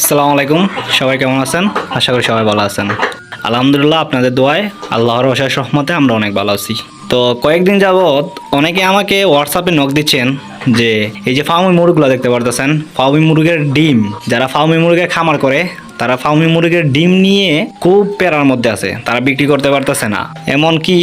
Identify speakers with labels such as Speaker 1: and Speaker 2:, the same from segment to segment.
Speaker 1: আসসালামু আলাইকুম। সবাই কেমন আছেন? আশা করি সবাই ভালো আছেন। আলহামদুলিল্লাহ আপনাদের দোয়ায়, আল্লাহর অশেষ রহমতে আমরা অনেক ভালো আছি। তো কয়েকদিন যাবৎ অনেকে আমাকে হোয়াটসঅ্যাপে নখ দিচ্ছেন যে, এই যে ফাউমি মুরগগুলো দেখতে পারতেছেন, ফাউমি মুরগের ডিম, যারা ফাউমি মুরগের খামার করে তারা ফাউমি মুরগের ডিম নিয়ে খুব প্যারার মধ্যে আছে, তারা বিক্রি করতে পারতেছে না। এমন কি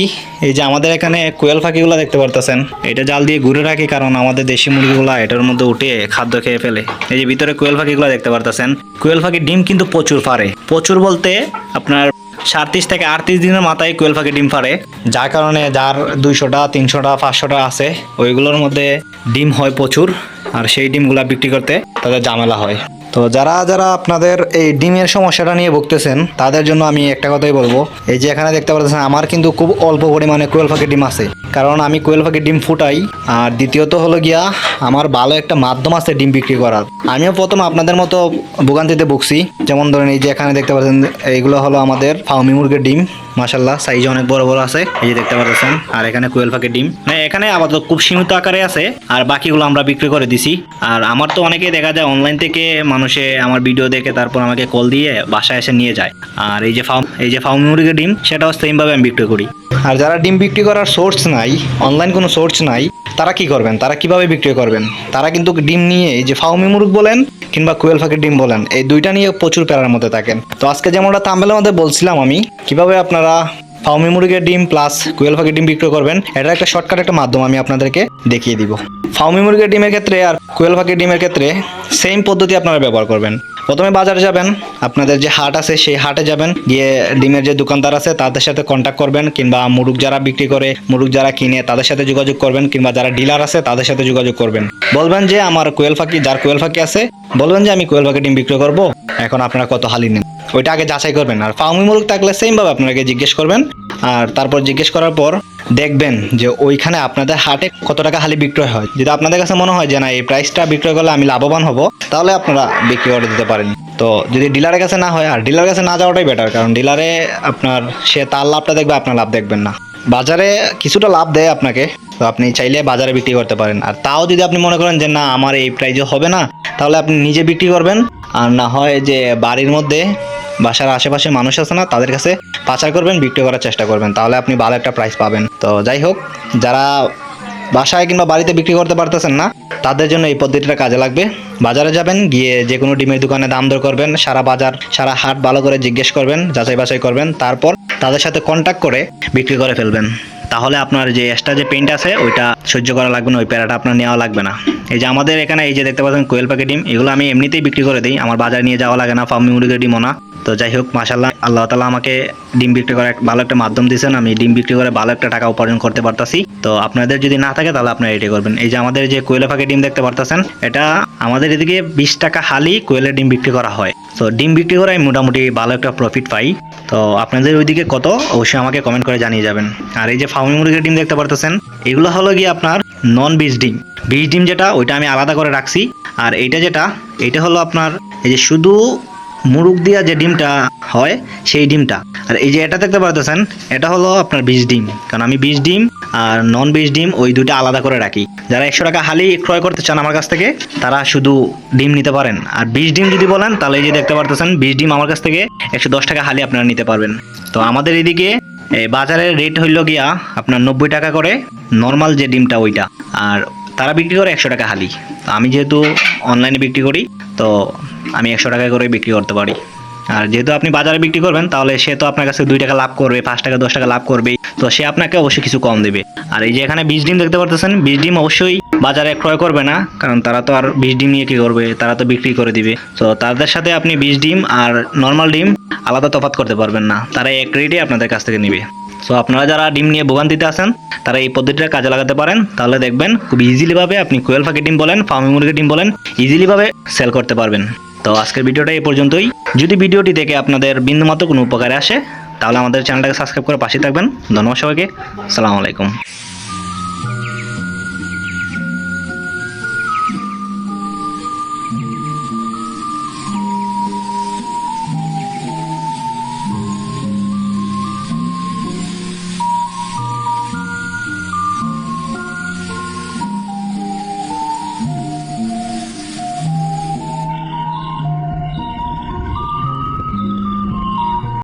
Speaker 1: এই যে আমাদের এখানে কোয়েল পাখিগুলো দেখতে পারতেছেন, এটা জাল দিয়ে ঘুরে রাখি কারণ আমাদের দেশি মুরগিগুলা এটার মধ্যে উঠে খাদ্য খেয়ে ফেলে। এই যে ভিতরে কোয়েল পাখিগুলো দেখতে পারতেছেন, কোয়েল পাখির ডিম কিন্তু প্রচুর ফারে প্রচুর বলতে আপনার সাতত্রিশ থেকে আটত্রিশ দিনের মাথায় কোয়েল পাখি ডিম ফারে যার কারণে যার দুইশোটা, তিনশোটা, পাঁচশোটা আছে, ওইগুলোর মধ্যে ডিম হয় প্রচুর, আর সেই ডিমগুলা বিক্রি করতে তাদের ঝামেলা হয়। তো যারা যারা আপনাদের এই ডিমের সমস্যাটা নিয়ে ভুগতেছেন, তাদের জন্য আমি একটা কথাই বলব। এই যে এখানে দেখতে পাচ্ছেন আমার কিন্তু খুব অল্প পরিমাণে কোয়েল পাখির ডিম আছে। কারণ আমি কোয়েল পাখির ডিম ফুটাই, আর দ্বিতীয়ত হলো গিয়া আমার ভালো একটা মাধ্যম আছে ডিম বিক্রি করার। আমিও প্রথম আপনাদের মতো ভোগান্তিতে ভুগছি। যেমন ধরেন এই যে এখানে দেখতে পাচ্ছেন এইগুলো হলো আমাদের ফাউমি মুরগির ডিম। মাশাল্লাহ সাইজ অনেক বড় বড় আছে। এই যে দেখতে পাচ্ছেন আর এখানে কোয়েল পাখির ডিম। মানে এখানে আপাতত খুব সীমিত আকারে আছে, আর বাকিগুলো আমরা বিক্রি করে দিছি। আর আমার তো অনেকেই দেখা যায় অনলাইন থেকে মানুষে আমার ভিডিও দেখে তারপর আমাকে কল দিয়ে বাসায় এসে নিয়ে যায়। আর এই যে ফার্ম এই যে ফার্ম মুরগির ডিম, সেটাও সেমভাবে আমি বিক্রি করি। আর যারা ডিম বিক্রি করার সোর্স নাই অনলাইন কোনো সোর্স নাই, তারা কি করবেন? তারা কীভাবে বিক্রি করবেন? তারা কিন্তু ডিম নিয়ে এই যে ফাউমি মুরগ বলেন কিংবা কোয়েল ফাঁকির ডিম বলেন, এই দুইটা নিয়ে প্রচুর প্যারার মধ্যে থাকেন। তো আজকে যেমনটা তাম্বেলের মধ্যে বলছিলাম আমি, কীভাবে আপনারা ফাউমি মুরগের ডিম প্লাস কোয়েল ফাঁকির ডিম বিক্রি করবেন, এটা একটা শর্টকাট একটা মাধ্যম, আমি আপনাদেরকে দেখিয়ে দিব। ফাউমি মুরগের ডিমের ক্ষেত্রে আর কোয়েল ফাঁকির ডিমের ক্ষেত্রে সেম পদ্ধতি আপনারা ব্যবহার করবেন। প্রথমে বাজারে যাবেন, আপনাদের যে হাট আছে, সেই হাটে যাবেন, গিয়ে ডিমের যে দোকানদার আছে, তাদের সাথে কন্ট্যাক্ট করবেন, কিংবা মুরগ যারা বিক্রি করে, মুরগ যারা কিনে, তাদের সাথে যোগাযোগ করবেন, কিংবা যারা ডিলার আছে, তাদের সাথে যোগাযোগ করবেন। বলবেন যে, আমার কোয়েল ফাঁকি, যার কোয়েল ফাঁকি আছে, বলবেন যে, আমি কোয়েল ফাঁকি ডিম বিক্রি করব, এখন আপনারা কত হালি নেন? ওইটা আগে যাচাই করবেন। আর ফার্মি মুরগ থাকলে সেমভাবে আপনাকে জিজ্ঞেস করবেন। আর তারপর জিজ্ঞেস করার পর দেখবেন যে ওইখানে আপনাদের হাটে কত টাকা হালি বিক্রয় হয়। যদি আপনাদের কাছে মনে হয় যে না, এই প্রাইসটা বিক্রয় করলে আমি লাভবান হব, তাহলে আপনারা বিক্রি করে দিতে পারেন। তো যদি ডিলারের কাছে না হয়, আর ডিলারের কাছে না যাওয়াটাই বেটার কারণ ডিলারে আপনার, সে তার লাভটা দেখবে, আপনার লাভ দেখবেন না। বাজারে কিছুটা লাভ দেয় আপনাকে, তো আপনি চাইলে বাজারে বিক্রি করতে পারেন। আর তাও যদি আপনি মনে করেন যে না, আমার এই প্রাইজে হবে না, তাহলে আপনি নিজে বিক্রি করবেন। আর না হয় যে বাড়ির মধ্যে বাসার আশেপাশে মানুষ আছে না, তাদের কাছে পাচার করবেন, বিক্রি করার চেষ্টা করবেন। তাহলে আপনি ভালো একটা প্রাইস পাবেন। তো যাই হোক, যারা বাসায় কিংবা বাড়িতে বিক্রি করতে পারতেছেন না, তাদের জন্য এই পদ্ধতিটা কাজে লাগবে। বাজারে যাবেন, গিয়ে যে কোনো ডিমের দোকানে দাম দর করবেন, সারা বাজার, সারা হাট ভালো করে জিজ্ঞেস করবেন যাচাই বাছাই করবেন, তারপর তাদের সাথে কন্ট্যাক্ট করে বিক্রি করে ফেলবেন। তাহলে আপনার যে এক্সট্রা যে পেইন্ট আছে, ওইটা সহ্য করা লাগবে না, ওই প্যারাটা আপনার নেওয়া লাগবে না। এই যে আমাদের এখানে এই যে দেখতে পাচ্ছেন কোয়েল পাখি ডিম, এগুলো আমি এমনিতেই বিক্রি করে দিই, আমার বাজারে নিয়ে যাওয়া লাগে না, ফার্মি মুরগির ডিমও না। তো যাই হোক মাসাল্লাহ আল্লাহ তালা আমাকে ডিম বিক্রি করার ভালো একটা মাধ্যম দিয়েছেন, আমি ডিম বিক্রি করে ভালো একটা টাকা উপার্জন করতে পারতাছি। তো আপনাদের যদি না থাকে, তাহলে আপনারা এটাই করবেন। এই যে আমাদের যে কোয়েলা পাখি ডিম দেখতে পারতেছেন, এটা আমাদের এদিকে বিশ টাকা হালি কোয়েলের ডিম বিক্রি করা হয়। তো ডিম বিক্রি করে আমি মোটামুটি ভালো একটা প্রফিট পাই। তো আপনাদের ওইদিকে কত, অবশ্যই আমাকে কমেন্ট করে জানিয়ে যাবেন। আর এই যে ফার্মি মুরগির ডিম দেখতে পারতেছেন। এগুলো হলো গিয়ে আপনার নন বীজ ডিম। বীজ ডিম যেটা, ওইটা আমি আলাদা করে রাখছি। আর এইটা যেটা এটা হলো আপনার এই যে শুধু মুরগ দিয়া যে ডিমটা হয়, সেই ডিমটা। আর এই যে এটা দেখতে পারতেছেন, এটা হলো আপনার বীজ ডিম। কারণ আমি বীজ ডিম আর নন বীজ ডিম, ওই দুটো আলাদা করে রাখি। যারা একশো টাকা হালি ক্রয় করতে চান আমার কাছ থেকে, তারা শুধু ডিম নিতে পারেন। আর বীজ ডিম যদি বলেন, তাহলে এই যে দেখতে পারতেছেন বীজ ডিম আমার কাছ থেকে একশো দশ টাকা হালি আপনারা নিতে পারবেন। তো আমাদের এদিকে বাজারের রেট হইল গিয়া আপনার নব্বই টাকা করে নর্মাল যে ডিমটা ওইটা। আর তারা বিক্রি করে একশো টাকা হালি। আমি যেহেতু অনলাইনে বিক্রি করি, তো আমি একশো টাকা করে বিক্রি করতে পারি। আর যেহেতু আপনি বাজারে বিক্রি করবেন, তাহলে সে তো আপনার কাছে দুই টাকা লাভ করবে, পাঁচ টাকা, দশ টাকা লাভ করবে। তো সে আপনাকে অবশ্যই কিছু কম দেবে। আর এই যে এখানে বীজ ডিম দেখতে পারতেছেন, বীজ ডিম অবশ্যই বাজারে ক্রয় করবে না, কারণ তারা তো আর বীজ ডিম নিয়ে কি করবে, তারা তো বিক্রি করে দিবে। তো তাদের সাথে আপনি বীজ ডিম আর নর্মাল ডিম আলাদা তফাৎ করতে পারবেন না। তারা এক রেটে আপনাদের কাছ থেকে নিবে। সো আপনারা যারা ডিম নিয়ে ভোগান্তিতে আছেন, তারা এই পদ্ধতিটা কাজে লাগাতে পারেন। তাহলে দেখবেন, খুব ইজিলিভাবে আপনি কোয়েল ফাঁকি ডিম বলেন, ফার্মি মুরগির ডিম বলেন ইজিলিভাবে সেল করতে পারবেন। তো আজকের ভিডিওটা এই পর্যন্তই। যদি ভিডিওটি দেখে আপনাদের বিন্দুমাত্র কোনো উপকারে আসে, তাহলে আমাদের চ্যানেলটাকে সাবস্ক্রাইব করে পাশে থাকবেন। ধন্যবাদ সবাইকে। সালামু আলাইকুম।